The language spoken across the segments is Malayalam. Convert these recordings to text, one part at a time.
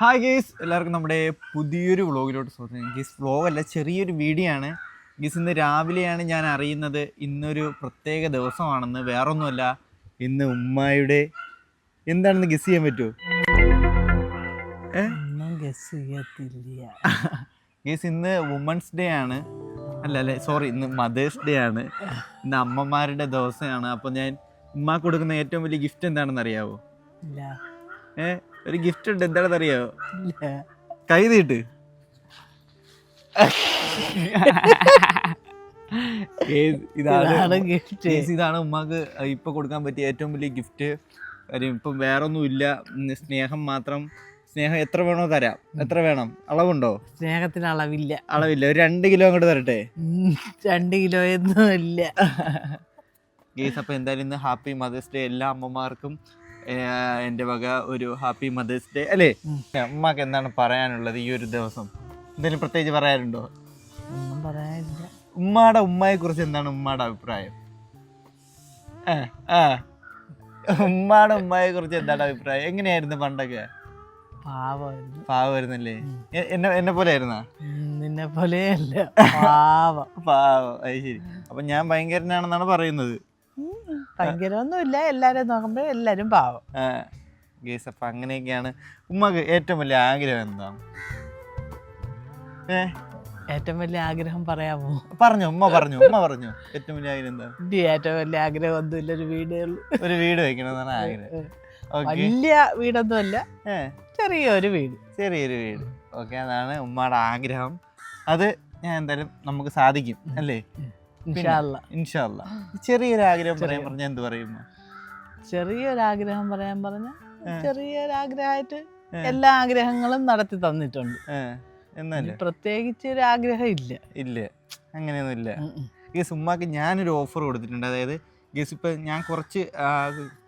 ഹായ് ഗേസ് എല്ലാവർക്കും നമ്മുടെ പുതിയൊരു വ്ളോഗിലോട്ട് സ്വാഗതം. ഗേസ് വ്ളോഗല്ല ചെറിയൊരു വീഡിയോ ആണ്. ഗേസ് ഇന്ന് രാവിലെയാണ് ഞാൻ അറിയുന്നത് ഇന്നൊരു പ്രത്യേക ദിവസമാണെന്ന്. വേറൊന്നുമല്ല ഇന്ന് ഉമ്മായുടെ എന്താണെന്ന് ഗസ് ചെയ്യാൻ പറ്റുമോ? ഗസ് ചെയ്യത്തില്ല. ഗേസ് ഇന്ന് വുമൻസ് ഡേ ആണ്. അല്ല അല്ലേ സോറി ഇന്ന് മദേഴ്സ് ഡേ ആണ്. ഇന്ന് അമ്മമാരുടെ ദിവസമാണ്. അപ്പോൾ ഞാൻ ഉമ്മാക്ക് കൊടുക്കുന്ന ഏറ്റവും വലിയ ഗിഫ്റ്റ് എന്താണെന്ന് അറിയാവോ? ഏഹ് ഒരു ഗിഫ്റ്റ് ഉണ്ട്. എന്താണെന്ന് അറിയോ കൈ നീട്ട്. ഇതാണ് ഗിഫ്റ്റ് ഇതാണ് ഉമ്മാക്ക് ഇപ്പൊ കൊടുക്കാൻ പറ്റിയ ഏറ്റവും വലിയ ഗിഫ്റ്റ് കാര്യം ഇപ്പം വേറൊന്നും ഇല്ല സ്നേഹം മാത്രം. സ്നേഹം എത്ര വേണോ തരാം. എത്ര വേണം? അളവുണ്ടോ? സ്നേഹത്തിന് അളവില്ല. അളവില്ല. ഒരു രണ്ട് കിലോ അങ്ങോട്ട് തരട്ടെ? രണ്ട് കിലോ ഒന്നും ഇല്ല. ഗേസ് അപ്പൊ എന്തായാലും ഇന്ന് ഹാപ്പി മദേഴ്സ് ഡേ എല്ലാ അമ്മമാർക്കും. എന്റെ വക ഒരു ഹാപ്പി മദേഴ്സ് ഡേ. അല്ലേ? അമ്മയ്ക്ക് എന്താണ് പറയാനുള്ളത് ഈ ഒരു ദിവസം? എന്തെങ്കിലും പ്രത്യേകിച്ച് പറയാനുണ്ടോ? ഒന്നും പറയാനില്ല. ഉമ്മാടെ ഉമ്മയെ കുറിച്ച് എന്താണ് ഉമ്മാടെ അഭിപ്രായം. ഉമ്മാടെ ഉമ്മയെ കുറിച്ച് എന്താണ് അഭിപ്രായം? എങ്ങനെയായിരുന്നു പണ്ടൊക്കെ? എ- എന്നെ എന്നെ പോലെ ആയിരുന്നാ പോലെ അല്ല പാവം. പാവം. അത് ശരി. അപ്പൊ ഞാൻ ഭയങ്കരനാണെന്നാണ് പറയുന്നത്. ഭയങ്കരമൊന്നുമില്ല. എല്ലാരും നോക്കുമ്പോ എല്ലാരും പാവം. ഗേസ് അപ്പൊ അങ്ങനെയൊക്കെയാണ്. ഉമ്മക്ക് ഏറ്റവും വലിയ ആഗ്രഹം എന്താണ് ഏ? ഏറ്റവും വലിയ ആഗ്രഹം പറയാമോ? പറഞ്ഞു ഉമ്മ പറഞ്ഞു ഉമ്മ പറഞ്ഞു. ഏറ്റവും വലിയ ആഗ്രഹം എന്താ? ഏറ്റവും വലിയ ആഗ്രഹം ഒന്നുമില്ല. ഒരു വീടേ ഒരു വീട് വെക്കണമെന്നാണ് ആഗ്രഹം. വലിയ വീടൊന്നുമല്ല. ചെറിയൊരു വീട്. ചെറിയൊരു വീട്. ഓക്കെ അതാണ് ഉമ്മയുടെ ആഗ്രഹം. അത് ഞാൻ എന്തായാലും നമുക്ക് സാധിക്കും അല്ലേ? ഇൻഷാല്ല ഇൻഷാല്ല ചെറിയൊരു ആഗ്രഹം പറയാൻ പറഞ്ഞ എന്ത് പറയും ചെറിയൊരാഗ്രഹം പറയാൻ പറഞ്ഞ ചെറിയൊരാഗ്രഹമായിട്ട് എല്ലാ ആഗ്രഹങ്ങളും നടത്തി തന്നിട്ടുണ്ട്. എന്നല്ലേ പ്രത്യേകിച്ച് ഒരു ആഗ്രഹം ഇല്ല. ഇല്ല. അങ്ങനെയൊന്നും ഇല്ല. ഗീസ് ഉമ്മാക്ക് ഞാനൊരു ഓഫർ കൊടുത്തിട്ടുണ്ട്. അതായത് ഗസ് ഇപ്പം ഞാൻ കുറച്ച്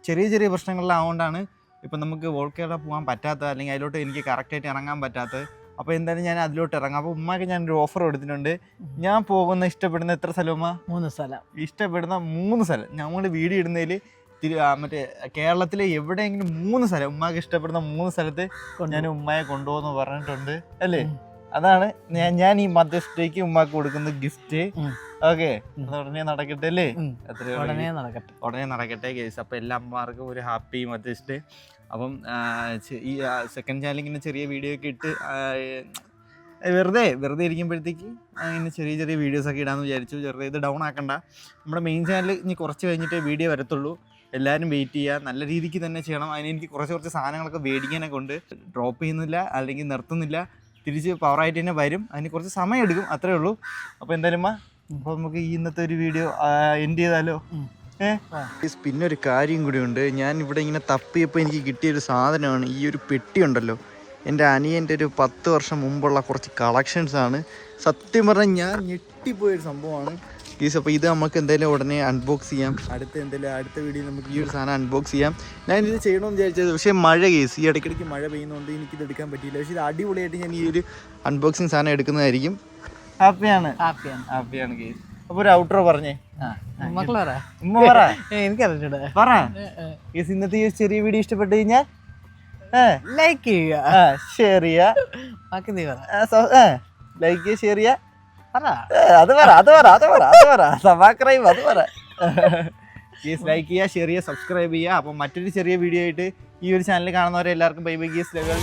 ചെറിയ ചെറിയ പ്രശ്നങ്ങളിലാവുകൊണ്ടാണ് ഇപ്പം നമുക്ക് വോൾക്കേറ പോകാൻ പറ്റാത്ത അല്ലെങ്കിൽ അതിലോട്ട് എനിക്ക് കറക്റ്റായിട്ട് ഇറങ്ങാൻ പറ്റാത്തത് അപ്പോൾ എന്തായാലും ഞാൻ അതിലോട്ട് ഇറങ്ങാം. അപ്പോൾ ഉമ്മാക്ക് ഒരു ഓഫർ കൊടുത്തിട്ടുണ്ട്. ഞാൻ പോകുന്ന ഇഷ്ടപ്പെടുന്ന എത്ര സ്ഥലം മൂന്ന് സ്ഥലം. ഇഷ്ടപ്പെടുന്ന മൂന്ന് സ്ഥലം. ഞങ്ങൾ വീഡിയോ ഇടുന്നതിൽ തിരു മറ്റേ കേരളത്തിലെ എവിടെയെങ്കിലും മൂന്ന് സ്ഥലം. ഉമ്മാക്ക് ഇഷ്ടപ്പെടുന്ന മൂന്ന് സ്ഥലത്ത് ഞാൻ ഉമ്മയെ കൊണ്ടുപോകുന്നു പറഞ്ഞിട്ടുണ്ട്. അല്ലേ? അതാണ് ഞാൻ ഞാൻ ഈ മധ്യസ്ഥയ്ക്ക് ഉമ്മക്ക് കൊടുക്കുന്ന ഗിഫ്റ്റ്. ഓക്കെ ഉടനെ നടക്കട്ടെ അല്ലേ. ഉടനെ നടക്കട്ടെ. ഉടനെ നടക്കട്ടെ കേസ് അപ്പൊ എല്ലാ അമ്മമാർക്കും ഒരു ഹാപ്പി മധ്യസ് അപ്പം ഈ സെക്കൻഡ് ചാനൽ ഇങ്ങനെ ചെറിയ വീഡിയോ ഒക്കെ ഇട്ട് വെറുതെ വെറുതെ ഇരിക്കുമ്പോഴത്തേക്ക് അങ്ങനെ ചെറിയ ചെറിയ വീഡിയോസ് ഒക്കെ ഇടാമെന്ന് വിചാരിച്ചു. ചെറുതെ ഇത് ഡൗൺ ആക്കണ്ട. നമ്മുടെ മെയിൻ ചാനൽ ഇനി കുറച്ച് കഴിഞ്ഞിട്ട് വീഡിയോ വരത്തുള്ളൂ. എല്ലാവരും വെയിറ്റ് ചെയ്യുക. നല്ല രീതിക്ക് തന്നെ ചെയ്യണം. അതിന് എനിക്ക് കുറച്ച് കുറച്ച് സാധനങ്ങളൊക്കെ മേടിക്കാനൊക്കെ ഉണ്ട്. ഡ്രോപ്പ് ചെയ്യുന്നില്ല അല്ലെങ്കിൽ നിർത്തുന്നില്ല. തിരിച്ച് പവറായിട്ട് തന്നെ വരും. അതിന് കുറച്ച് സമയം എടുക്കും. അത്രേ ഉള്ളൂ. അപ്പോൾ എന്തായാലും അപ്പോൾ നമുക്ക് ഈ ഇന്നത്തെ ഒരു വീഡിയോ എൻഡ് ചെയ്താലോ? പിന്നെ ഒരു കാര്യം കൂടി ഉണ്ട്. ഞാൻ ഇവിടെ ഇങ്ങനെ തപ്പിയപ്പോൾ എനിക്ക് കിട്ടിയ ഒരു സാധനമാണ് ഈ ഒരു പെട്ടി ഉണ്ടല്ലോ. എന്റെ അനിയന്റെ ഒരു പത്ത് വർഷം മുമ്പുള്ള കുറച്ച് കളക്ഷൻസ് ആണ്. സത്യം പറഞ്ഞാൽ ഞാൻ ഞെട്ടിപ്പോയൊരു സംഭവമാണ്. ഗീസ് അപ്പോൾ ഇത് നമുക്ക് എന്തായാലും ഉടനെ അൺബോക്സ് ചെയ്യാം. അടുത്ത എന്തായാലും അടുത്ത വീഡിയോ നമുക്ക് ഈ ഒരു സാധനം അൺബോക്സ് ചെയ്യാം. ഞാൻ ഇത് ചെയ്യണമെന്ന് വിചാരിച്ചത് പക്ഷേ മഴ കേസ് ഈ ഇടയ്ക്കിടയ്ക്ക് മഴ പെയ്യുന്നതുകൊണ്ട് എനിക്കിത് എടുക്കാൻ പറ്റിയില്ല. പക്ഷേ ഇത് അടിപൊളിയായിട്ട് ഞാൻ ഈ ഒരു അൺബോക്സിങ് സാധനം എടുക്കുന്നതായിരിക്കും. ഹാപ്പിയാണ്. ഹാപ്പിയാണ്. ഹാപ്പിയാണ് കേസ് അപ്പൊ ഒരു ഔട്ടറോ പറഞ്ഞേ. ഉമ്മ പറ. എനിക്കറിഞ്ഞൂടെ. പറ. ഗീസ് ഇന്നത്തെ ഈ ചെറിയ വീഡിയോ ഇഷ്ടപ്പെട്ട് കഴിഞ്ഞാൽ ലൈക്ക് ചെയ്യുക. ഷെയർ ചെയ്യുക. ലൈക്ക് ചെയ്യുക ഷെയർ ചെയ്യുക. അത് പറ അത് പറ അത് പറ അത് പറ. സബാക്രൈബ് അത് പറ. ഗീസ് ലൈക്ക് ചെയ്യുക ഷെയർ ചെയ്യുക സബ്സ്ക്രൈബ് ചെയ്യുക. അപ്പം മറ്റൊരു ചെറിയ വീഡിയോ ആയിട്ട് ഈ ഒരു ചാനൽ കാണുന്നവരെ എല്ലാവർക്കും ബൈ ബൈ ഗീസ് ലെവൽ